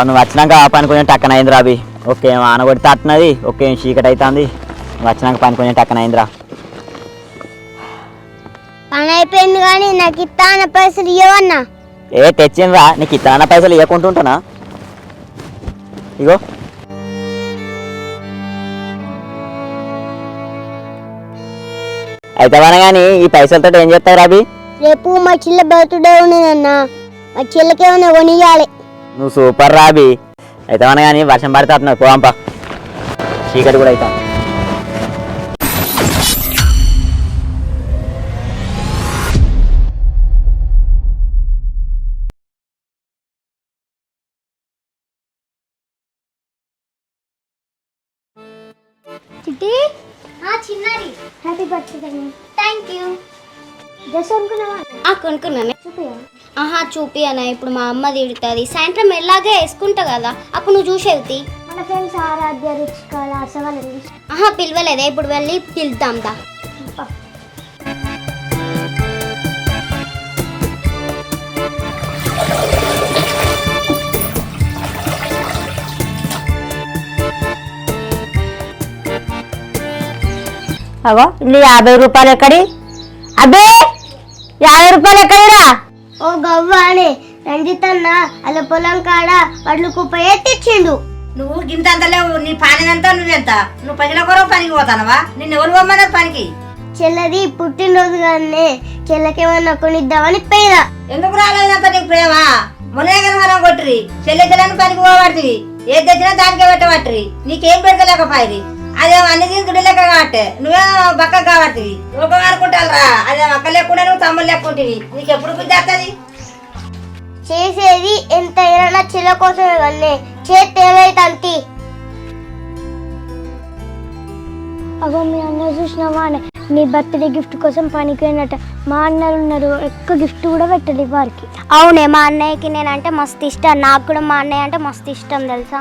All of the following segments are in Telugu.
నువ్వు వచ్చినాక ఆ పని కొంచెం టక్కన అయింది రాబి ఓకే ఆన కొడితే అట్టినది ఓకే చీకటి అవుతుంది నువ్వు వచ్చినాక పని కొంచెం టక్కన అయిందిరా. పని అయిపోయింది కానీ నాకు ఇస్తాన పైసలు ఇవ్వన్నా ఏ తెచ్చిండ్రా నీకు ఇతన పైసలు ఇవ్వకుంటుంటానా ఇగో. అయితే కానీ ఈ పైసలతో ఏం చేస్తావు రాబి రేపు మా చెల్లె బర్త్డే ఉన్నదన్నా. మా చెల్లెకేమన్నా కొనియాలి నువ్వు సూపర్ రాబి. అయితే కానీ వర్షం పడితే అట్టినావు పోంప చీకటి కూడా అవుతాం చిట్టి? చిన్నది హ్యాపీ బర్త్డే డ్రెస్ కొనుక్కున్నాను ఆహా చూపియనా? ఇప్పుడు మా అమ్మ తిడుతుంది. సాయంత్రం ఎలాగే వేసుకుంటా కదా అప్పుడు నువ్వు చూసేవి మన ఫ్రెండ్స్ ఆరాధ్య రుచికల అసవాళ్ళని ఆహా పిలవలేదే. ఇప్పుడు వెళ్ళి పిలుద్దాం దా. అగో ఇల్లు యాభై రూపాయలు ఎక్కడి? అబ్బే! యాభై రూపాయలు ఎక్కడిరా? ఓ గవ్వానే రంజితన్న అలా పొలం కాడ వడ్లు కుప్పయే తెచ్చిండు నువ్వు గింతంత లేవు నీ పనిదంతా నువ్వెంత? నువ్వు ప్రజల కొరకు పనికి పోతానవా? నిన్ను ఎవరు పోమన్నారు పనికి? చెల్లది పుట్టినరోజు కానీ చెల్లకేమన్నా కొనిద్దామని పోయినా ఎందుకు రాలేదంత నీకు ప్రేమ? మొన్నే కదా మనం కొట్టిరి చెల్లె చెల్లని పనికి పోబడుతుంది ఏది తెచ్చినా దానికే పెట్టబట్టిరి నీకేం పెడతలేకపోయి అదేమో అన్ని తీసుకుంటే లెక్క కాబట్టి. నువ్వే బక్క కాబట్టి. లోకం అనుకుంటారా అదేమో అక్క లేకుండా నువ్వు తమ్ముడు లెక్కుంటివి నీకు ఎప్పుడు బుద్ధి వస్తుంది చేసేది ఎంత అయినా చెల్ల కోసమే కానీ చేతి ఏమైతుంది అగో మీ అన్న చూసినావా అని నీ బర్త్డే గిఫ్ట్ కోసం పనికి పోయినట్ట మా అన్నలు ఉన్నారు. ఎక్కువ గిఫ్ట్ కూడా పెట్టాలి వారికి. అవునే మా అన్నయ్యకి నేనంటే మస్తు ఇష్టం. నాకు కూడా మా అన్నయ్య అంటే మస్తు ఇష్టం తెలుసా?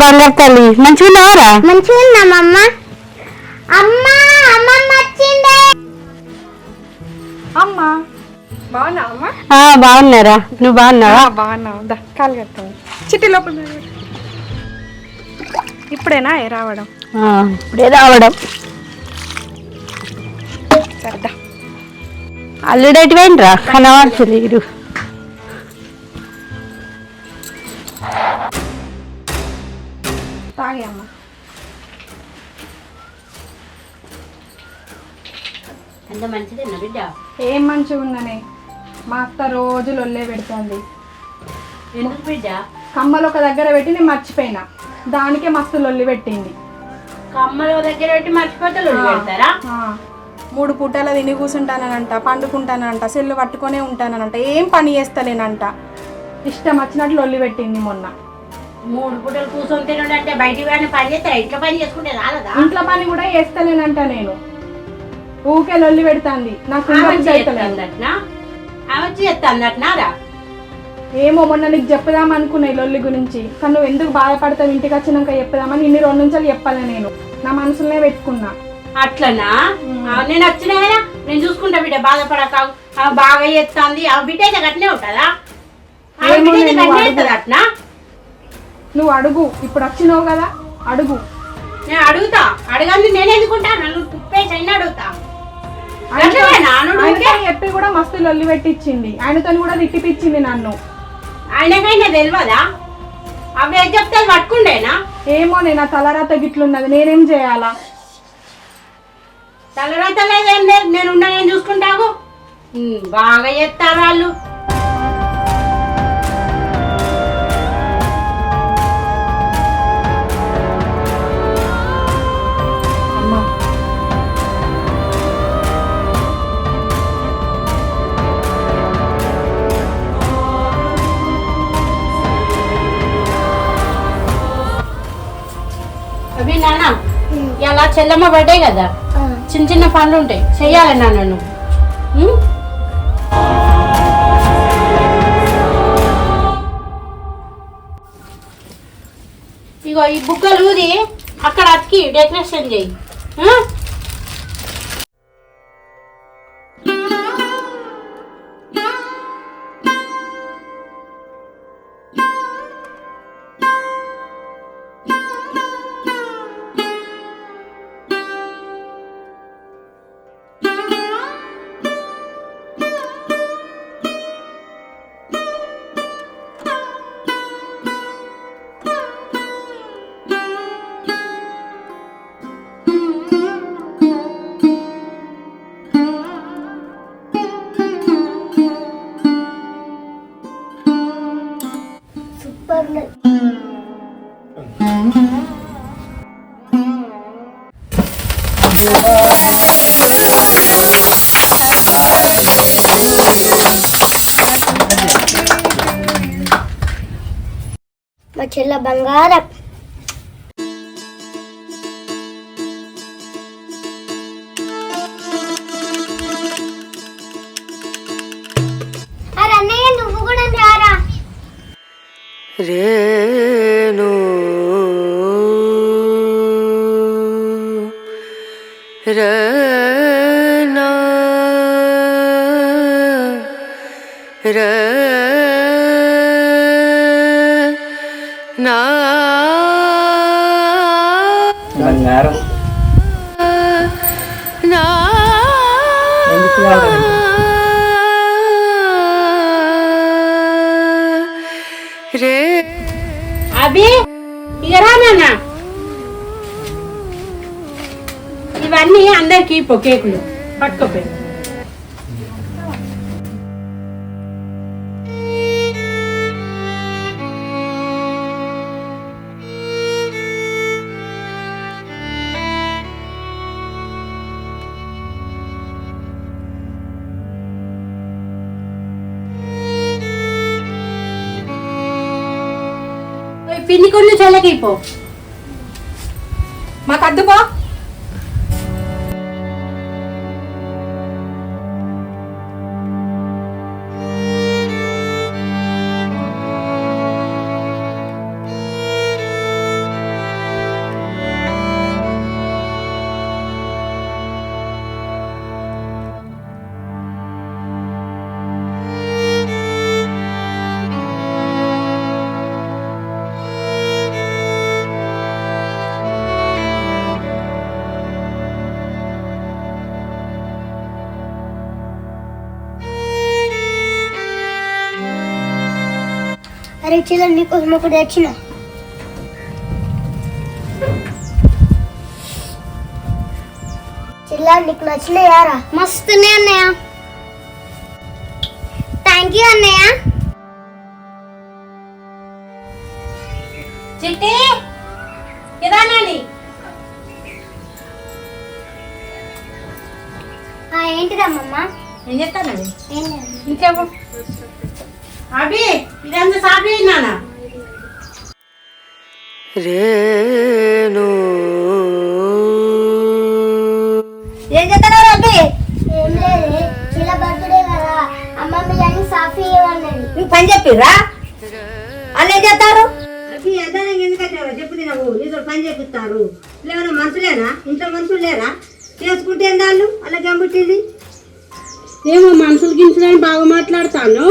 బంగారు తల్లి. మంచిగా ఉన్నావారా? మంచిగా ఉన్నామమ్మ. అమ్మ అమ్మమ్మ వచ్చిందే. అమ్మా. బాగున్నా అమ్మా? ఆ, బాగున్నారా? నువ్వు బాగున్నావా? బాగున్నావు. దా కాలు కట్టావు చిట్టి లోపల. ఇప్పుడేనా? ఏ రావడం? ఆ, ఇప్పుడే రావడం. సరదా అల్లుడేటి పోయినరా కనవాల్సలేరు రోజు లొల్లే పెడుతుంది. కమ్మలు ఒక దగ్గర పెట్టి నేను మర్చిపోయినా. దానికే మస్తు లొల్లి పెట్టింది. కమ్మల దగ్గర పెట్టి మర్చిపోతే లొల్లి పెడతారా? మూడు పూటల తిని కూర్చుంటానంట పండుకుంటానంట సెల్లు పట్టుకొనే ఉంటానంట ఏం పని చేస్తలేనంట. ఇష్టం వచ్చినట్లు లొల్లి పెట్టింది మొన్న. మూడు పూటలు కూర్చొని తినడం అంటే బయటికి పని చేస్తారా? ఇంట్లో పని చేసుకుంటే రాలదా? ఇంట్లో పని కూడా చేస్తలేనంట నేను. ఊకే లొల్లి పెడుతుంది. నాకు ఆమె ఏమో మొన్న నీకు చెప్పుదాం అనుకున్నా ఈ లొల్లి గురించి. కానీ నువ్వు ఎందుకు బాధపడతావు? ఇంటికి వచ్చినాక చెప్పుదామని ఇన్ని రెండు నుంచి చెప్పాలి నేను? నా మనసులోనే పెట్టుకున్నా. అట్లనా? ఆ, నేను వచ్చినా కదా నేను చూసుకుంటా బిడ్డ బాధపడక ఆమె బాగా చేస్తుంది ఆ బిడ్డ అయితే గట్నే ఉంటుందా? ఆమె ఏమో బిడ్డ అయితే నేను గట్నే అడుగు. ఉంటుంది అట్నా నువ్వు అడుగు. ఇప్పుడు వచ్చినావు కదా అడుగు. నేను అడుగుతా. అడగంది నేను ఎందుకుంటా నన్ను కుప్పేసి అయినా అడుగుతా. చెప్పి కూడా మస్తు లొల్లి పెట్టించింది ఆయనతో కూడా తిట్టిపిచ్చింది నన్ను. ఆయనకైనా తెలియదా అవి ఏం చెప్తే అది పట్టుకుండేనా? ఏమో నేను తలరాత గిట్లున్నది. నేనేం చేయాలా? తలరాతలేదేం లేదు. నేను ఉన్నా నేను చూసుకుంటాగు. బాగా చేస్తారు వాళ్ళు. నాన్న ఇలా చెల్లమ్మ బర్త్డే కదా? చిన్న చిన్న పనులు ఉంటాయి. చెయ్యాలి నాన్న నువ్వు? ఇగో ఈ బుగ్గలు ఊది అక్కడ అతికి డెకరేషన్ చేయి. మా చెల్ల బంగారం అరే అన్నయ్య నువ్వు కూడా రారా రేణు రనా రనా బంగారం నా రే. అభి ఇక రా నాన్న. ఇవన్నీ అందరికి ఇప్పు కేకులు పట్టుకోపోయి కొన్ని మాకు అద్దుపో అరే చెల్ల నీకోసం ఒకటి తెచ్చిన. చెల్ల నీకు నచ్చినాయారా మస్తునే అన్నయ్య. థ్యాంక్ యూ అన్నయ్య. రేణు. ఏం చేస్తున్నారు అబ్బి ఏం లేదు చెల్ల బర్త్డే కదా. అమ్మ బిర్యానీ సాఫీ ఇవ్వన్నది నువ్వు పని చెప్పిర్రా? వాళ్ళు ఏం చేస్తారు? ఎందుకంటే చెప్పు తినవు. నీతో పని చేపిస్తారు. లేవన్నా మనుషులేనా? ఇంట్లో మనుషులు లేరా? చేసుకుంటే వాళ్ళు ఏం పుట్టింది ఏమో మనుషులు గించడానికి బాగా మాట్లాడతాను.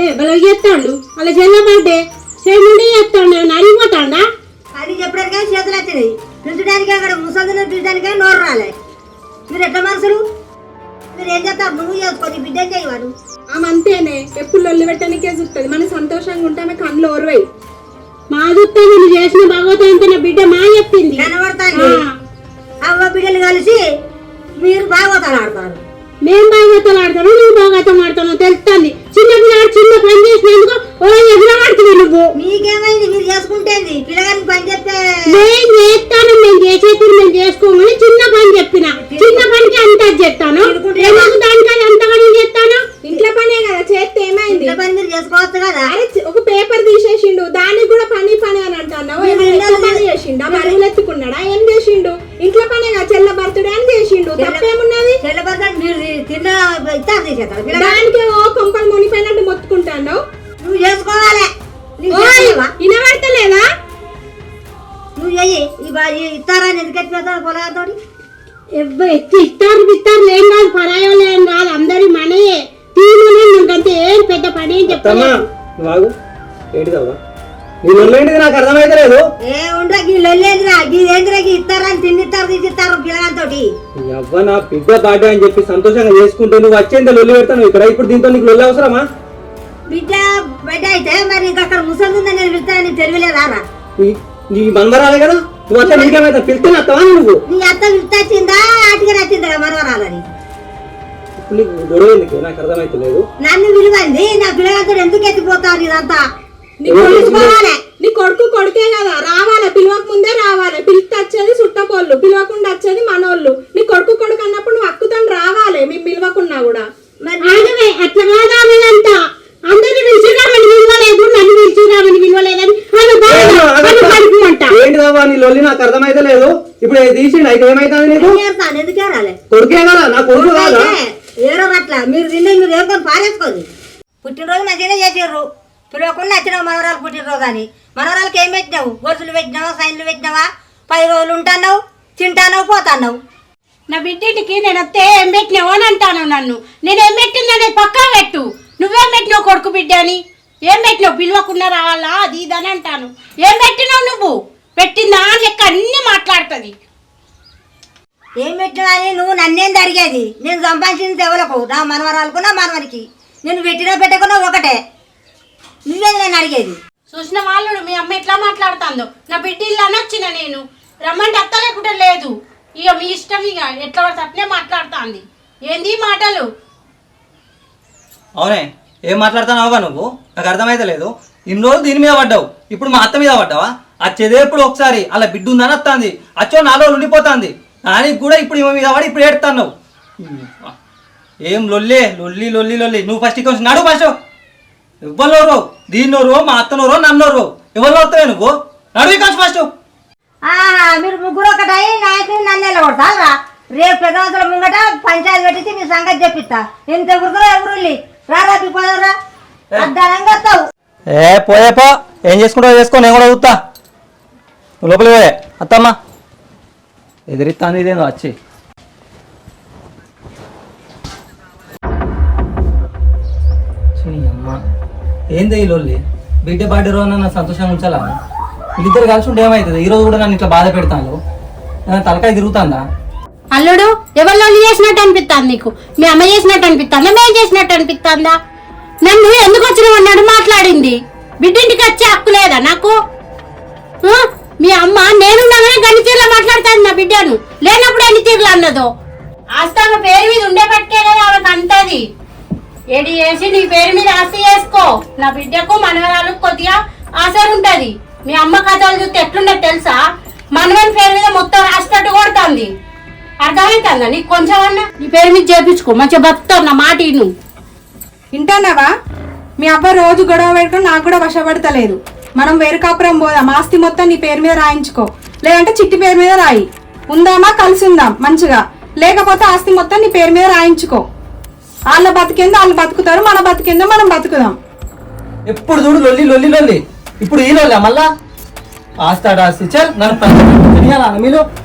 ఏ బలవ చేస్తాడు అలా చెల్ల బర్త్డే చేయమంటే చేస్తాడు. అడిగిపోతాడా అది చెప్పడానికి చేతులు వచ్చినాయి. పిలిచడానికి అక్కడ ముసలిని పిలిచడానికి నోరు రాలే. మీరు ఎట్లా మనుషులు? మీరు ఏం చేస్తారు? నువ్వు చేసుకో నీ బిడ్డ చేయవాడు ఆమె అంతేనే. ఎప్పుడు లొల్లి పెట్టడానికే చూస్తుంది. మన సంతోషంగా ఉంటే ఆమె కళ్ళు ఓర్వై. మా చూస్తే నువ్వు చేసిన భగవతం నా బిడ్డ మా చెప్పింది. కనబడతాను అవ్వ బిడ్డలు కలిసి మీరు బాగోతాలు ఆడతారు. మేం భాగవతాలు ఆడతాను నువ్వు భాగవతం ఆడతాను తెలుస్తుంది. చిన్న పిల్లాడు చిన్న పని చేసినందుకు ఎదురు పడుతుంది నువ్వు. మీకేమైంది మీరు చేసుకుంటేంది. పిల్లగాని పని చెప్తే. నేను చేస్తాను నేను చేసేది నేను చేసుకోమని చిన్న పని చెప్పిన. చిన్న పనికి అంత చెప్తాను. దానికి అంత పని చెప్తాను ఇంట్లో పనే కదా చేస్తే ఏమైంది? పని చేసుకోవచ్చు కదా. ఒక పేపర్ తీసేసిండు. దానికి కూడా పని పని అని అంటున్నావు. పని చేసిండు? మరుగులు ఎత్తుకున్నాడా ఏం చేసిండు? ఇంట్లో పనే కదా అని చేసిండు. తప్పేమున్నది? చెల్ల బర్త్డే మీరు దానికి ఓ కొంపలు మునిపోయినట్టు మొత్తుకుంటాను నువ్వు చేసుకోవాలి? వినబడతలేదా? నువ్వు చెయ్యి. ఈ ఇస్తారని ఎందుకు ఎత్తిపోతాడు పొలగాతో ఎవ్వ ఎత్తి ఇస్తారు ఇస్తారు ఏం కాదు పరాయోళ్ళు ఏం కాదు అందరి మనయే. తీరునే ఇంకంతే ఏం పెద్ద పని ఏం ఏంటిదవ్వా నీ లొల్లేంటిది నాకు అర్థమైతే లేదు ఏ ఉండరా గీ లొల్లేదిరా గీ ఏందిరా గీ ఇస్తారని తిన్నిస్తారు తీసిస్తారు పిల్లగాతోటి నీ అవ్వ నా బిడ్డ బాగా అని చెప్పి సంతోషంగా చేసుకుంటే నువ్వు వచ్చేంత లొల్లి పెడతాను ఇక్కడ ఇప్పుడు దీంతో నీకు లొల్లి అవసరమా? బిడ్డ బిడ్డ అయితే మరి ఇంకా అక్కడ ముసలి ఉందని నేను పిలుస్తానని తెలియలేదా రా నీ- నీ మనవరాలే కదా? నువ్వు అత్త నీకేమైతే పిలిస్తే అత్తవా నువ్వు? నీ అత్త పిలిచిందా ఆటికి నచ్చిందా మనవరాలని ఇప్పుడు నీకు గొడవ ఎందుకు? నాకు అర్థమైతే లేదు నన్ను విలువంది నా పిల్లగాతో ఎందుకు ఎత్తిపోతారు ఇదంతా? నీ ఎవరు కొడుకు. నీ కొడుకు కొడుకే కదా. రావాలి పిలవక ముందే రావాలి. పిలిస్తే వచ్చేది చుట్టపోళ్ళు పిలవకుండా వచ్చేది మనోళ్ళు. నీ కొడుకు కొడుకు అన్నప్పుడు నువ్వు అక్కుతాను రావాలి మేము పిలవకున్నా కూడా. మరి ఆగవే అట్లా కాదు ఆమెదంతా అందరిని పిలిచిరామని విలువలేదు నన్ను పిలిచిరామని విలువలేదని ఆమె బాగా ఆమె పడుకుమంట ఏంటిదవ్వా నీ లొల్లి నాకు అర్థమైతే లేదు. ఇప్పుడు తీసిండు? అయితే ఏమైతుంది నీకు? చేస్తాను ఎందుకే రాలే కొడుకే కదా నా కొడుకు కాదా? ఏరో అట్లా మీరు తిన్న మీరు ఏం పారేసుకోదు పుట్టినరోజు మంచిగానే చేసారు పిలవకుండా వచ్చినావు మనవరాలు పుట్టినరోజు అని మనవరాలకి ఏం పెట్టినావు? గొలుసులు పెట్టినావా? సైన్లు పెట్టినావా? పది రోజులు ఉంటున్నావు తింటాన్నావు పోతున్నావు. నా బిడ్డకి నేను వస్తే ఏం పెట్టినావు అని అంటాను నన్ను. నేను ఏం పెట్టిందని పక్కా పెట్టు. నువ్వేం పెట్టినావు కొడుకు బిడ్డ అని ఏం పెట్టినావు? పిలవకుండా రావాలా? అది ఇది అని అంటాను. ఏం పెట్టినావు నువ్వు? పెట్టిందా లెక్క అన్ని మాట్లాడుతుంది. ఏం పెట్టినా నువ్వు నన్నేం జరిగేది నేను సంపాదించింది ఎవలకు? నా మనవరాలకు నా మనవరికి నేను పెట్టినా పెట్టకున్నా ఒకటే. నువ్వేది నేను అడిగేది? చూసిన వాళ్ళు మీ అమ్మ ఎట్లా మాట్లాడుతుందో. నా బిడ్డ ఇల్లు అనొచ్చిన నేను. రమ్మంటే అత్త లేకుంటే లేదు. ఇక మీ ఇష్టం ఇక ఎట్లా పడితే అట్లే మాట్లాడుతుంది. ఏంది ఈ మాటలు? అవునే ఏం మాట్లాడుతున్నావా నువ్వు? నాకు అర్థమైతే లేదు ఇన్ని రోజులు దీని మీద పడ్డావు. ఇప్పుడు మా అత్త మీద పడ్డావా? వచ్చేదే ఇప్పుడు ఒకసారి. అలా బిడ్డ ఉందని వస్తుంది. అచ్చో రోజులు ఉండిపోతుంది దానికి కూడా ఇప్పుడు ఈమె మీద పడి ఇప్పుడు ఏడుతున్నావు ఏం లొల్లే? లొల్లి లొల్లి లొల్లి. నువ్వు ఫస్ట్ కొంచెం నడు ఫస్ట్ ఎవ్వరు దీన్నోరు మా అత్తనోరు నన్నోరు. ఎవరు వస్తావే నువ్వు? నడువు కొంచెం ఫస్ట్ ఆ, మీరు ముగ్గురు ఒకటై నాకు నన్ను వెళ్ళగొడతారా రేపు పెద్దవతల ముంగట పంచాయతీ పెట్టించి మీ సంగతి చెప్పిస్తా. ఎవరితో ఎవరు రారా పోదరా అద్దానంగా వస్తావు. ఏ పోయే పో. ఏం చేసుకుంటావు చేసుకో నేను కూడా చూస్తా. నువ్వు లోపలికి పోయే. అత్తమ్మ. ఎదిరిస్తాను ఇదేందో వచ్చి ఏంది ఈ లొల్లి? బిడ్డ బర్త్డే రోజు నన్ను సంతోషంగా ఉంచాలా? వీళ్ళిద్దరు కలిసి ఉంటే ఏమవుతుంది ఈ రోజు కూడా నన్ను ఇట్లా బాధ పెడతాను తలకాయ తిరుగుతుందా? అల్లుడు ఎవరిలో చేసినట్టు అనిపిస్తుంది నీకు? మీ అమ్మ చేసినట్టు అనిపిస్తుందా? మేము చేసినట్టు అనిపిస్తుందా? నన్ను ఎందుకు వచ్చినావు అన్నాడు మాట్లాడింది. బిడ్డింటికి వచ్చే హక్కు లేదా నాకు? మీ అమ్మ నేనున్నాగానే గని తీరులో మాట్లాడుతాను నా బిడ్డను. లేనప్పుడు ఎన్ని తీరులు అన్నదో? ఆస్తి ఆమె పేరు మీద ఉండే పట్టుకే కదా ఆమెకు అంటది ఏడి చేసి నీ పేరు మీద ఆస్తి చేసుకో. నా బిడ్డకు మనవరాలకు కొద్దిగా ఆశ ఉంటది. మీ అమ్మ కథలు చూస్తే ఎట్లుండదు తెలుసా? మనవని పేరు మీద మొత్తం రాసినట్టు కొడుతుంది. అర్థమవుతుందా నీకు కొంచెం అన్నా నీ పేరు మీద చేపించుకో మంచిగా బతుకుతావు నా మాట ఇను. వింటానావా మీ అవ్వ రోజు గొడవ పెట్టుకుని నాకు కూడా వశపడతలేదు. మనం వేరు కాపురం పోదాం. ఆస్తి మొత్తం నీ పేరు మీద రాయించుకో. లేదంటే చిట్టి పేరు మీద రాయి. ఉందామా? కలిసి ఉందాం. మంచిగా. లేకపోతే ఆస్తి మొత్తం నీ పేరు మీద రాయించుకో. వాళ్ళ బతికేందో వాళ్ళు బతుకుతారు మన బతికేందో మనం బతుకుదాం. ఎప్పుడు చూడు లొల్లి లొల్లి లొల్లి. ఇప్పుడు ఈ లొల్లి మళ్ళా? ఆస్తాడు ఆస్తి. చల్ నన్ను పని మీరు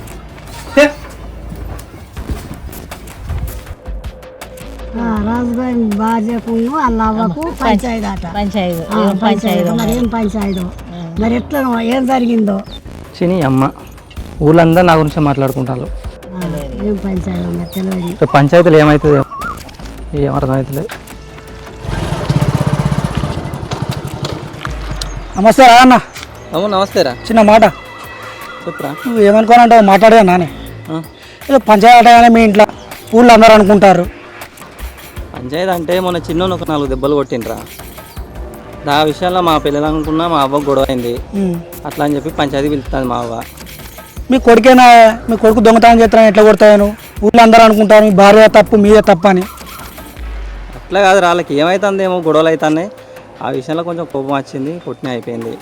భార్యకు పంచాయతీ అట పంచాయతీ పంచాయతీ మరి? ఏం పంచాయతీ? మరి ఎట్లా ఏం జరిగిందో? చిని అమ్మ ఊళ్ళందరూ నా గురించి మాట్లాడుకుంటారు. ఏం పంచాయతీ మరి తెలియదు రేపు పంచాయతీలు ఏమవుతుంది ఏం నమస్తే అన్న. అవును నమస్తేరా చిన్న మాట. చెప్పురా? నువ్వు ఏమనుకోనంటావు మాట్లాడే నానే. ఏదో పంచాయతీ కానీ మీ ఇంట్లో ఊళ్ళో అందరూ అనుకుంటారు. పంచాయతీ అంటే మొన్న చిన్న ఒక నాలుగు దెబ్బలు కొట్టిండ్రా. ఆ విషయంలో మా పిల్లలు అనుకున్నా మా అవ్వ గొడవ అయింది అట్లా అని చెప్పి పంచాయతీ పిలుస్తుంది మా అవ్వ. మీ కొడుకేనా? మీ కొడుకు దొంగతనం చేస్తాను ఎట్లా కొడతాను ఊళ్ళో అందరూ అనుకుంటారు మీ భార్య తప్పు మీదే తప్పు అని అట్లా కాదు వాళ్ళకి ఏమవుతుందేమో గొడవలు అవుతున్నాయి ఆ విషయంలో కొంచెం కోపం వచ్చింది కొట్టిన అయిపోయింది.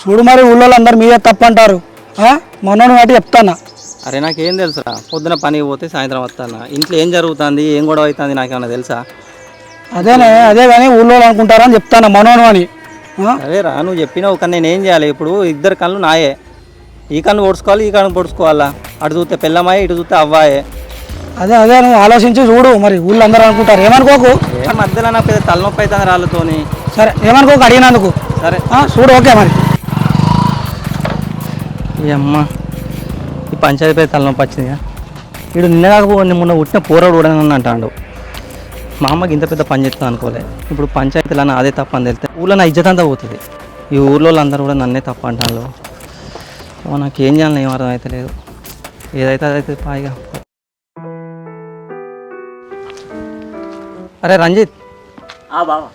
చూడు మరి ఊళ్ళో అందరు మీదే తప్పు అంటారు? మనోని బట్టి చెప్తానా? అరే నాకేం తెలుసురా పొద్దున పనికి పోతే సాయంత్రం వస్తాను? ఇంట్లో ఏం జరుగుతుంది ఏం గొడవ అవుతుంది నాకేమన్నా తెలుసా? అదేనే అదే కానీ ఊళ్ళో వాళ్ళు అనుకుంటారని చెప్తాను మనోను అని? అదేరా నువ్వు చెప్పినావు కానీ నేను ఏం చేయాలి? ఇప్పుడు ఇద్దరు కళ్ళు నాయే. ఈ కన్ను పొడుచుకోవాలి ఈ కన్ను పొడుచుకోవాలా? అటు చూస్తే పిల్లమాయే ఇటు చూస్తే అవ్వాయే. అదే అదే నువ్వు ఆలోచించి చూడు మరి ఊళ్ళో అందరూ అనుకుంటారు. ఏమనుకోకు? ఏ మధ్యలో నాకు పెద్ద తలనొప్పి అవుతుంది రాళ్ళతోని సరే ఏమనుకోకు అడిగినందుకు? సరే. ఆ, చూడు ఓకే మరి. ఈ అమ్మ ఈ పంచాయతీ పేరు తలనొప్పి వచ్చిందిగా. వీడు నిన్న కాకపోతే మొన్న పుట్టిన పోరాడు కూడా అంటాడు. మా అమ్మకి ఇంత పెద్ద పని చేస్తుంది అనుకోలే. ఇప్పుడు పంచాయతీలో అదే తప్ప అని తెలితే ఊళ్ళో నా ఇజ్జత్ అంతా పోతుంది. ఈ ఊర్లో వాళ్ళందరూ కూడా నన్నే తప్ప అంటాను ఓ నాకు ఏం చేయాలని ఏం అర్థం అయితే లేదు. ఏదైతే అదైతే పాయిగా అరే రంజిత్. బావా.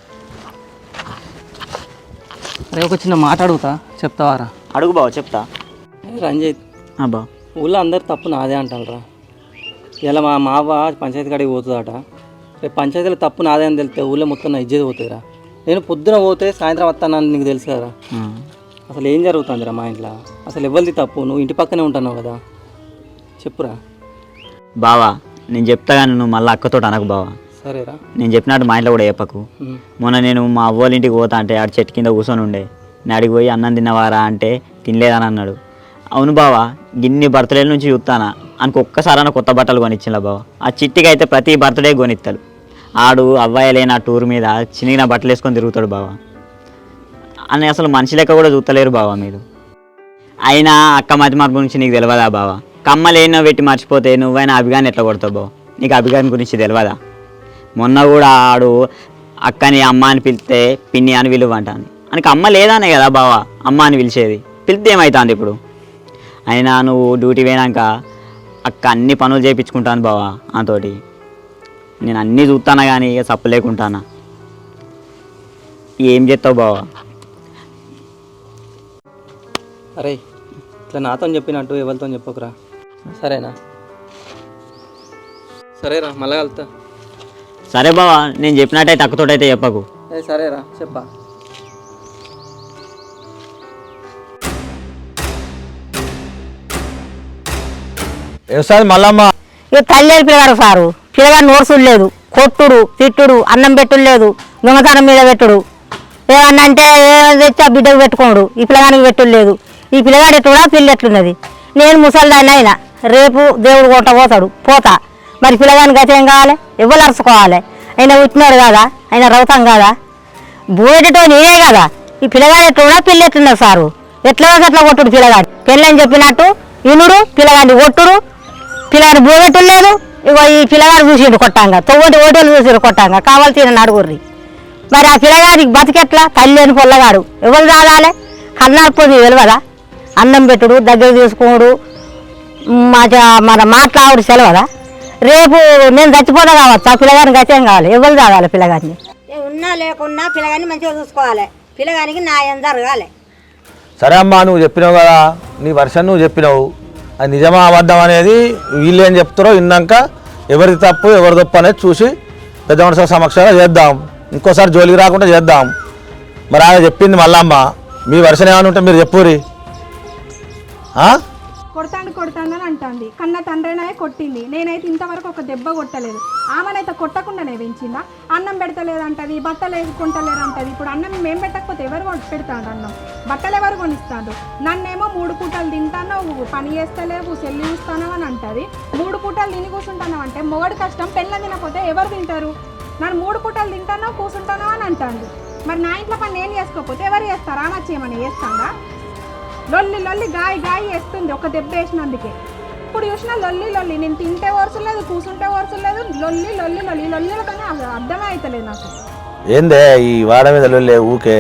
అరే ఒక చిన్న మాట అడుగుతా. చెప్తావారా? అడుగు బావ చెప్తా. రంజిత్. బా ఊళ్ళో అందరు తప్పు నాదే అంటారా ఇలా మా మావ పంచాయతీ కాడికి పోతుందట. రేపు పంచాయతీలో తప్పు నాదే అని తెలితే ఊళ్ళో మొత్తం నా ఇజ్జత్ పోతుందిరా నేను పొద్దున పోతే సాయంత్రం వస్తానని నీకు తెలుసు కదా అసలు ఏం జరుగుతుందిరా మా ఇంట్లో? అసలు ఎవరిది తప్పు? నువ్వు ఇంటి పక్కనే ఉంటున్నావు కదా. చెప్పురా బావా నేను చెప్తా కానీ నువ్వు మళ్ళీ అక్కతో అనకు బావా. సరేరా నేను చెప్పినట్టు మా ఇంట్లో కూడా చెప్పకు. మొన్న నేను మా అవ్వోళ్ళ ఇంటికి పోతా అంటే ఆడ చెట్టు కింద కూర్చొని ఉండే. నేను అడిగి పోయి అన్నం తిన్నవారా అంటే తినలేదని అన్నాడు. అవును బావా గిన్ని బర్త్డేల నుంచి చూస్తానా అనుకు ఒక్కసారైనా కొత్త బట్టలు కొనిచ్చిన బావ. ఆ చిట్టికి అయితే ప్రతి బర్త్డే కొనిస్తాడు ఆడు అవ్వాయిలైన టూర్ మీద చిన్న బట్టలు వేసుకొని తిరుగుతాడు బావ. అని అసలు మనిషి లెక్క కూడా చూస్తలేరు బావ మీరు. అయినా అక్క మతి మార్పు గురించి నీకు తెలియదా బావ? కమ్మలేనో పెట్టి మర్చిపోతే నువ్వైనా అభిగాని ఎట్లా కొడతావు బావ? నీకు అభిగాని గురించి తెలియదా మొన్న కూడా ఆడు అక్కని అమ్మ అని పిలిస్తే పిన్ని అని పిలువంటాను అనకి అమ్మ లేదానే కదా బావ అమ్మ అని పిలిచేది. పిలిస్తే ఏమవుతుంది ఇప్పుడు? అయినా నువ్వు డ్యూటీ పోయినాక అక్క అన్ని పనులు చేయించుకుంటాను బావా నాతోటి నేను అన్నీ చూస్తానా కానీ ఇక సప్పు లేకుంటానా? ఏం చేస్తావు బావా? అరే ఇట్లా నాతో చెప్పినట్టు ఎవరితో చెప్పకురా. సరేనా? సరేరా మళ్ళా కలుతా సరే బావా నేను చెప్పినట్టయితే అక్కతోటైతే చెప్పకు. ఏ సరేరా చెప్పా. వ్యవసాయం మల్లమ్మ? ఇక తల్లి పిల్లగాడు సారు? పిల్లగాడు నోరు లేదు కొట్టుడు తిట్టుడు అన్నం పెట్టుడు లేదు దొంగతనం మీద పెట్టుడు. ఏమన్నా అంటే ఏమని తెచ్చి ఆ బిడ్డకు పెట్టుకోడు ఈ పిల్లగానికి పెట్టుడు లేదు ఈ పిల్లగాడు ఎట్టుడా పిల్లి ఎట్లున్నది? నేను ముసలిదాన్ని అయినా రేపు దేవుడు కొట్ట పోతాడు. పోతా. మరి పిల్లగానికి గతి ఏం కావాలి? ఎవరు అరుచుకోవాలి? ఆయన పుట్టినాడు కదా? ఆయన రౌతాం కదా? బోయేటో నేనే కదా. ఈ పిల్లగాడు ఎట్లున్నా పిల్లి ఎట్లున్నది సారు? ఎట్లా అట్లా కొట్టుడు పిల్లగాడు? పెళ్ళని చెప్పినట్టు ఇనుడు పిల్లగాడిని కొట్టుడు పిల్లగాడు బోగెట్టుడు లేదు. ఇగో ఈ పిల్లగాడు చూసిండు కొట్టాంగా. తొవ్వంటి ఓటోలు చూసిరు కొట్టాంగా. కావాలి తిన అడుగుర్రి. మరి ఆ పిల్లగాడికి బతికెట్లా? తల్లి అని పొల్లగాడు. ఎవరు రాదాలే కన్నార్పోది తెలియదా అన్నం పెట్టుడు దగ్గర తీసుకున్నాడు మా మన మాట్లాడు సెలవదా రేపు నేను చచ్చిపోతా కావచ్చు? ఆ పిల్లగాడిని గచ్చేం కావాలి. ఎవరు రావాలి పిల్లగాడిని? ఉన్నా లేకున్నా పిల్లగాని మంచిగా చూసుకోవాలి. పిల్లగానికి న్యాయం జరగాలి. సరే అమ్మా నువ్వు చెప్పినావు కదా. నీ వర్షన్ నువ్వు చెప్పినావు. అది నిజమా అబద్ధం అనేది వీళ్ళు ఏం చెప్తారో విన్నాక ఎవరిది తప్పు ఎవరి తప్పు అనేది చూసి పెద్ద మనుషుల సమక్షంలో చేద్దాం. ఇంకోసారి జోలికి రాకుండా చేద్దాం. మరి ఆమె చెప్పింది మళ్ళమ్మ మీ వర్షం ఏమైనా ఉంటే మీరు చెప్పురి కొడతానని అంటుంది. కన్న తండ్రినే కొట్టింది. నేనైతే ఇంతవరకు ఒక దెబ్బ కొట్టలేదు. ఆమెనైతే కొట్టకుండానే పెంచిందా? అన్నం పెడతలేదంటది బట్టలు వేసుకుంటలేరంటది ఇప్పుడు అన్నం మేము పెట్టకపోతే ఎవరు పెడతాడు అన్నం? బట్టలు ఎవరు కొనిస్తాడు నన్నేమో మూడు పూటలు తింటాను పని చేస్తలేవు సెల్లు చూస్తాను అని అంటది. మూడు పూటలు తిని కూర్చుంటాను అంటే మొగడు కష్టం పెళ్ళ తినకపోతే ఎవరు తింటారు? నన్ను మూడు పూటలు తింటానో కూర్చుంటానో అని అంటాను మరి నా ఇంట్లో పని నేను చేసుకోకపోతే ఎవరు చేస్తారా? ఆమె చేయమని చేస్తాడా లొల్లి లొల్లి గాయ గాయ వేస్తుంది. ఒక దెబ్బ వేసినందుకే. ఇప్పుడు చూసిన లొల్లి లొల్లి నేను తింటే ఓర్చలేదు కూర్చుంటే ఓర్చలేదు లొల్లి లొల్లి లొల్లి లొల్లిల కన్నా అసలు అర్థమే అవుతలేదు నాకు. ఏందే ఈ వాడ మీద లొల్లే ఊకే?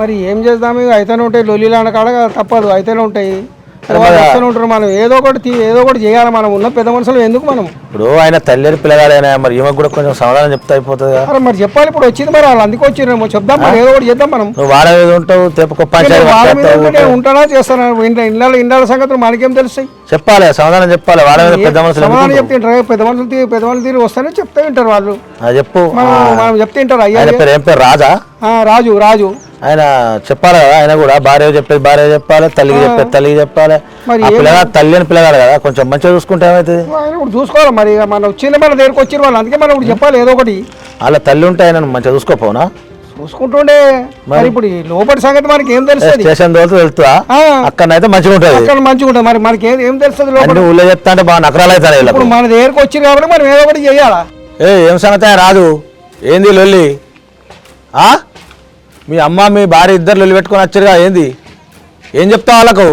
మరి ఏం చేద్దాం అయితేనే ఉంటాయి లొల్లిలు కాడ తప్పదు. అయితేనే ఉంటాయి. ఉంటారు మనం? ఏదో ఒకటి ఏదో ఒకటి చేయాలి మనం. ఉన్న పెద్ద మనుషులు ఎందుకు మనం ఇప్పుడు ఆయన తల్లి పిల్లగాడైనా మరి ఈమెకు కూడా కొంచెం సమాధానం చెప్తే అయిపోతుంది మరి చెప్పాలి ఇప్పుడు వచ్చింది మరి వాళ్ళు అందుకు వచ్చిరేమో చెప్దాం మరి ఏదో ఒకటి చేద్దాం మనం. వాడ మీద ఉంటావు వాళ్ళ ఉంటానా చేస్తాను? ఇంట్లో ఇళ్ళ ఇండ్ల సంగతులు మనకేం తెలుస్తాయి? చెప్పాలి సమాధానం చెప్పాలి వాడ మీద పెద్ద మనుషులు సమాధానం ఎందుకు చెప్తే వింటారు పెద్ద మనుషులు తీ- పెద్ద మనుషులు తీరు వస్తానే చెప్తే వింటారు వాళ్ళు. చెప్పు. మనం మనం చెప్తే వింటారు అయ్యా రాజా? రాజు రాజు. ఆయన చెప్పాలి కదా ఆయన కూడా భార్య చెప్పేది భార్య చెప్పాలి తల్లికి చెప్పేది తల్లికి చెప్పాలి. ఆ పిల్లగా తల్లి అని పిల్లగాడు కదా కొంచెం మంచిగా చూసుకుంటే ఏమవుతుంది ఆయన చూసుకోవాలి మరి ఇక మన వచ్చిన మన దగ్గరకు వచ్చిన వాళ్ళు అందుకే మనం ఇప్పుడు చెప్పాలి ఏదో ఒకటి. వాళ్ళ తల్లి ఉంటే ఆయన మంచిగా చూసుకోపోనా? చూసుకుంటుండే మరి ఇప్పుడు ఈ లోపలి సంగతి మనకి ఏం తెలుస్తుంది? స్టేషన్ తోలుతూ వెళ్తా ఆ. అక్కడనైతే మంచిగా ఉంటుంది. అక్కడ మంచిగా ఉంటుంది మరి మనకి ఏం ఏం తెలుస్తుంది లోపల? ఊళ్ళో చెప్తా అంటే బాగా నకరాలు అవుతాయి ఇప్పుడు మన దగ్గరకు వచ్చింది కాబట్టి మనం ఏదో ఒకటి చేయాలా? ఏ ఏం సంగతి రాదు? ఏంది లొల్లి? ఆ? మీ అమ్మ మీ భార్య ఇద్దరు లొల్లి పెట్టుకొని వచ్చారుగా ఏంది? ఏం చెప్తావు వాళ్ళకు?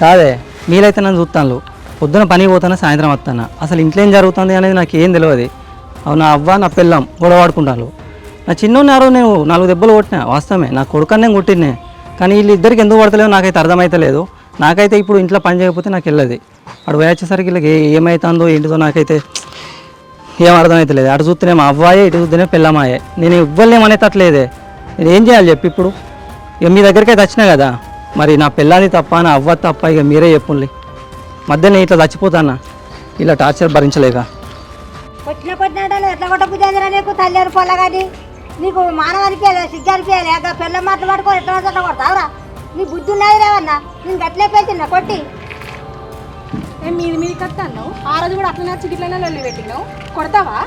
కాదే మీరైతే నన్ను చూస్తాను పొద్దున పని పోతాను సాయంత్రం వస్తాను అసలు ఇంట్లో ఏం జరుగుతుంది అనేది నాకు ఏం తెలియదు. అవు నా అవ్వ నా పిల్లం గొడవ ఆడుకుంటాను నా చిన్నోన్నారు నేను నాలుగు దెబ్బలు కొట్టినా వాస్తవమే. నా కొడుకన్నే కొట్టినే కానీ వీళ్ళు ఇద్దరికి ఎందుకు పడతలేవు నాకైతే అర్థమైతలేదు. నాకైతే ఇప్పుడు ఇంట్లో పని చేయకపోతే నాకు వెళ్ళదు. అక్కడ పోయి వచ్చేసరికి వీళ్ళకి ఏమవుతుందో ఏంటిదో నాకైతే ఏం అర్థమవుతలేదు అటు చూస్తేనే మా అవ్వాయే ఇటు చూస్తేనే పిల్లమాయే నేను ఇవ్వలేం అనేటట్లేదే నేను ఏం చేయాలి చెప్పి ఇప్పుడు? ఇక మీ దగ్గరికి అయితే వచ్చినా కదా? మరి నా పిల్లాది తప్ప నా అవ్వ తప్ప ఇక మీరే చెప్పుండి మధ్య నేను ఇట్లా చచ్చిపోతానా? ఇలా టార్చర్ భరించలేక. వచ్చిన కొట్టినాడు ఎట్లా కొట్టబుద్ధిరా నీకు? తల్లి అని పొల్లగాని. నీకు మానవ సిగ్గానికి అనిపించాలి అక్కడ పిల్ల మాటలు ఎట్లా కొడతావురా? నీ బుద్ధి ఉన్నది లేవన్నా? నేను గట్లే పేసిన కొట్టి. ఏం మీది మీది కత్తాను ఆ రోజు కూడా అట్లనే వచ్చి లొల్లి పెట్టినావు. కొడతావా?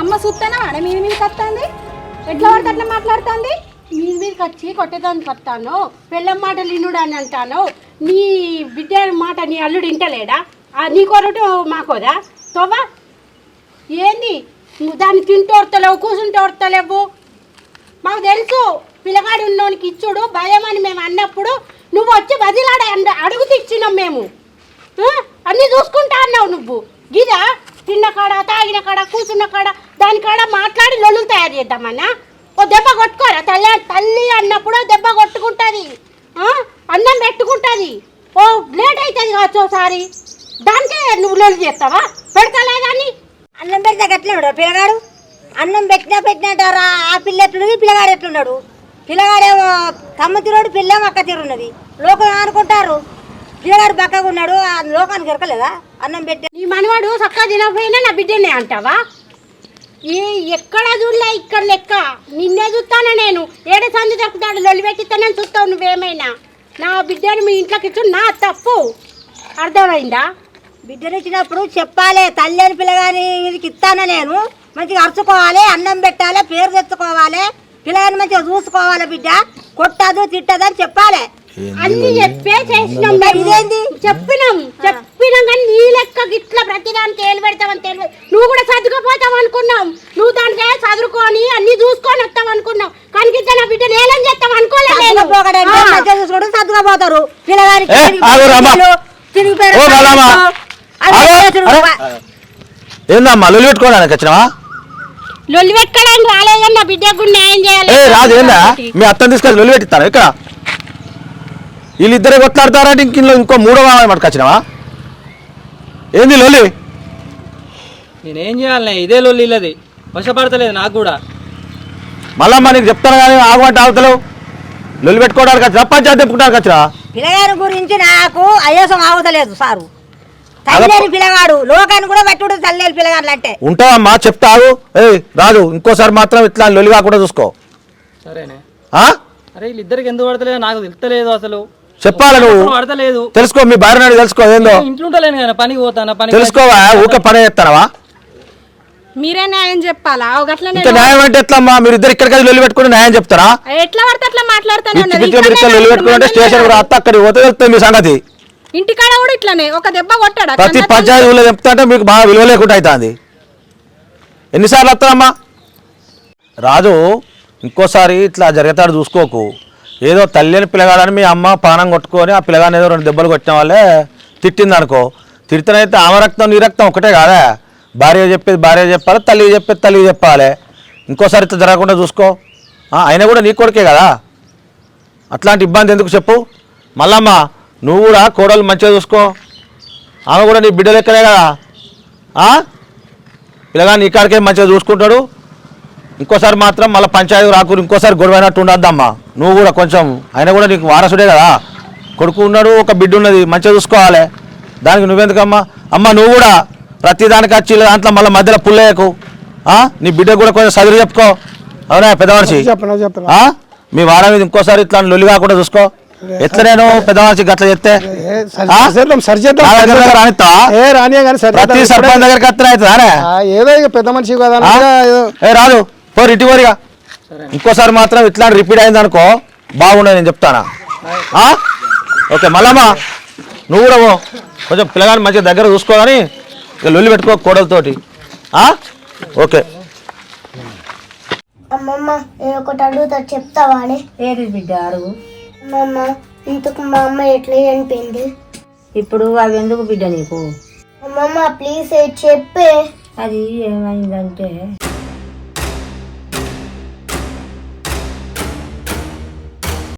అమ్మ చూస్తానా అనే మీది మీది కత్తాంది ఎట్లా పడితే అట్లా మాట్లాడుతుంది? మీది మీదకి వచ్చి కొట్టేదానికి వస్తాను పెళ్ళం మాట లిన్నుడు అని అంటాను నీ బిడ్డ మాట నీ అల్లుడు ఇంటలేడా? ఆ, నీ కొరటు మాకోదా? తోవా ఏంది? నువ్వు దాన్ని తింటూ ఓడతలేవు కూర్చుంటూ ఓడతలేవు మాకు తెలుసు పిల్లగాడు ఉన్నోనికి ఇచ్చుడు భయం అని మేము అన్నప్పుడు నువ్వు వచ్చి వదిలాడ అడుగు తెచ్చినాం మేము. అన్నీ చూసుకుంటా అన్నావు నువ్వు. గిదా తిన్న కాడ తాగిన కాడ కూర్చున్న కాడ దాని కాడ మాట్లాడి లొల్లు తయారు చేద్దామన్నా? ఓ దెబ్బ కొట్టుకోరా తల్లి తల్లి అన్నప్పుడు దెబ్బ కొట్టుకుంటుంది. అన్నం పెట్టుకుంటుంది. ఓ లేట్ అవుతుంది కావచ్చు ఒకసారి దానికే నువ్వు లొల్లు చేస్తావా? పెడతలేదని అన్నం పెడితే గట్లే పిల్లగాడు? అన్నం పెట్టినా పెట్టినట్టారా ఆ పిల్ల ఎట్లుంది? పిల్లగాడు ఎట్లున్నాడు? పిల్లగాడేమో తమ్మ తిరుడు పిల్లేమో అక్క తిరున్నది లోకం అనుకుంటారు పిల్లగాడు బక్కగా ఉన్నాడు ఆ లోకానికి ఎరకలేదా? అన్నం పెట్టి నీ మనవాడు చక్కగా తినకపోయినా నా బిడ్డనే అంటావా? ఈ ఎక్కడ చూడలే ఇక్కడ లెక్క. నిన్నే చూస్తానా నేను? ఏడ సంది దొరుకుతాడు లొల్లి పెట్టిస్తానని చూస్తావు నువ్వేమైనా? నా బిడ్డని మీ ఇంట్లోకి ఇచ్చు నా తప్పు. అర్థమైందా? బిడ్డనిచ్చినప్పుడు చెప్పాలి తల్లి అని పిల్లగాని వీరికి ఇస్తానా నేను? మంచిగా అరుచుకోవాలి అన్నం పెట్టాలి పేరు తెచ్చుకోవాలి పిల్లగాని మంచిగా చూసుకోవాలి బిడ్డ. కొట్టదు తిట్టదు అని చెప్పాలి. అన్ని చెప్పే చేసినాం? చెప్పినాం. చెప్పినాం కానీ నీ లెక్క గిట్ల ప్రతిదానికి ఏలు పెడతావని తెలియదు. నువ్వు కూడా చదువుకుపోతావు అనుకున్నాం. నువ్వు దానికి చదువుకొని అన్ని చూసుకొని వస్తావు అనుకున్నావు కానీ నా బిడ్డ నేలం చేస్తావు. అనుకోలేదు. ఏందమ్మా లొల్లి పెట్టుకోవడానికి వచ్చినావా? లొల్లి పెట్టుకోవడానికి రాలేదు కానీ నా బిడ్డకు న్యాయం చేయాలి. ఏ రాదు ఏందా? మీ అత్తని తీసుకొని లొల్లి పెట్టిస్తాను ఇక్కడ? వీళ్ళిద్దరే కొట్లాడతారంటే ఇంక ఇందులో ఇంకో మూడో మటుకొచ్చినావా ఏంది లొల్లి? నేనేం చేయాలి ఇదే లొల్లిల్లది వశపడతలేదు నాకు కూడా. మళ్ళమ్మా నీకు చెప్తాను కానీ ఆగమంటే ఆగుతలేవు. లొల్లి పెట్టుకోవడానికి వచ్చినా పంచాయతీ తెప్పుకోవడానికి వచ్చినా? పిల్లగారి గురించి నాకు అయ్యేసం ఆగుతలేదు సారు. తల్లేని పిల్లగాడు లోకాన్ని కూడా పట్టుడు తల్లేని పిల్లగాడు అంటే. ఉంటావమ్మా చెప్తా ఆగు. ఏ రాదు ఇంకోసారి మాత్రం ఇట్లా లొల్లి కాకుండా చూసుకో. సరేనే. ఆ? అరే వీళ్ళిద్దరికి ఎందుకు పడతలేదు? నాకు తెలుస్తలేదు అసలు. చెప్పాలి నువ్వు? తెలుసుకో మీ భార్య నాడు తెలుసుకో ఏందో ఇంట్లో ఉంటలేను కదా పనికి పోతానా పని తెలుసుకోవా? ఊకే పని చేస్తానవా? మీరే న్యాయం చెప్పాలా? న్యాయం అంటే ఎట్లమ్మా? మీరు ఇద్దరు ఇక్కడికి లొల్లి పెట్టుకుని న్యాయం చెప్తారా? ఎట్లా పడితే అట్లా మాట్లాడుతానే లొల్లి పెట్టుకుంటే స్టేషన్ అక్కడికి పోతే తెలుస్తుంది మీ సంగతి. ఇంటికాడ కూడా ఇట్లానే ఒక దెబ్బ కొట్టాడు? ప్రతి పంచాయతీ ఊళ్ళో చెప్తా అంటే మీకు బాగా విలువ లేకుండా అవుతుంది ఎన్నిసార్లు వస్తారమ్మా రాజు ఇంకోసారి ఇట్లా జరుగుతాడు చూసుకోకు. ఏదో తల్లిని పిల్లగాడని మీ అమ్మ పానం కొట్టుకొని ఆ పిల్లగాని ఏదో రెండు దెబ్బలు కొట్టిన వాళ్ళే తిట్టింది అనుకో. తిడితేనైతే ఆమె రక్తం నీ రక్తం ఒకటే కాదా? భార్య చెప్పేది భార్య చెప్పాలి తల్లి చెప్పేది తల్లి చెప్పాలి. ఇంకోసారి ఇట్లా జరగకుండా చూసుకో. అయినా కూడా నీ కొడుకే కదా? అట్లాంటి ఇబ్బంది ఎందుకు చెప్పు? మల్లమ్మ నువ్వు కూడా కోడలు మంచిగా చూసుకో. ఆమె కూడా నీ బిడ్డలు ఎక్కడే కదా? పిల్లగా నీ కాడికే మంచిగా చూసుకుంటాడు. ఇంకోసారి మాత్రం మళ్ళీ పంచాయతీ రాకూరు ఇంకోసారి గొడవైనట్టు ఉండద్దమ్మా. నువ్వు కూడా కొంచెం ఆయన కూడా నీకు వారసుడే కదా. కొడుకు ఉన్నాడు ఒక బిడ్డ ఉన్నది మంచిగా చూసుకోవాలి. దానికి నువ్వెందుకమ్మా? అమ్మ నువ్వు కూడా ప్రతి దానికి వచ్చి దాంట్లో మళ్ళీ మధ్యలో పుల్లేయకు ఆ? నీ బిడ్డ కూడా కొంచెం చదువు చెప్పుకో. అవునా పెద్ద మనిషి? మీ వాడ మీద ఇంకోసారి ఇట్లా లొల్లి కాకుండా చూసుకో. ఎట్లా నేను పెద్ద మనిషి గట్ల చెప్తే? ప్రతి. సర్పంచ్ దగ్గరికి అవుతుందా ఆ, ఏదో పెద్ద మనిషి కదా రాదు. పోరు ఇటు పోరిగా ఇంకోసారి మాత్రం ఇట్లా రిపీట్ అయింది అనుకో బాగుండదు నేను చెప్తానా? ఆ? ఓకే మళ్ళమ్మా నువ్వు కూడా కొంచెం పిల్లగాని మంచిగా దగ్గర చూసుకోగాని ఇక లొల్లి పెట్టుకో కోడలతోటి. ఆ? ఓకే. అమ్మమ్మ నేను ఒకటి అడుగుతా చెప్తావా అని? ఏది బిడ్డ అమ్మమ్మ ఇంతకు మా అమ్మ ఎట్లా చనిపోయింది? ఇప్పుడు అవి ఎందుకు బిడ్డ నీకు? అమ్మమ్మ ప్లీజ్ చెప్పే. అది ఏమైందంటే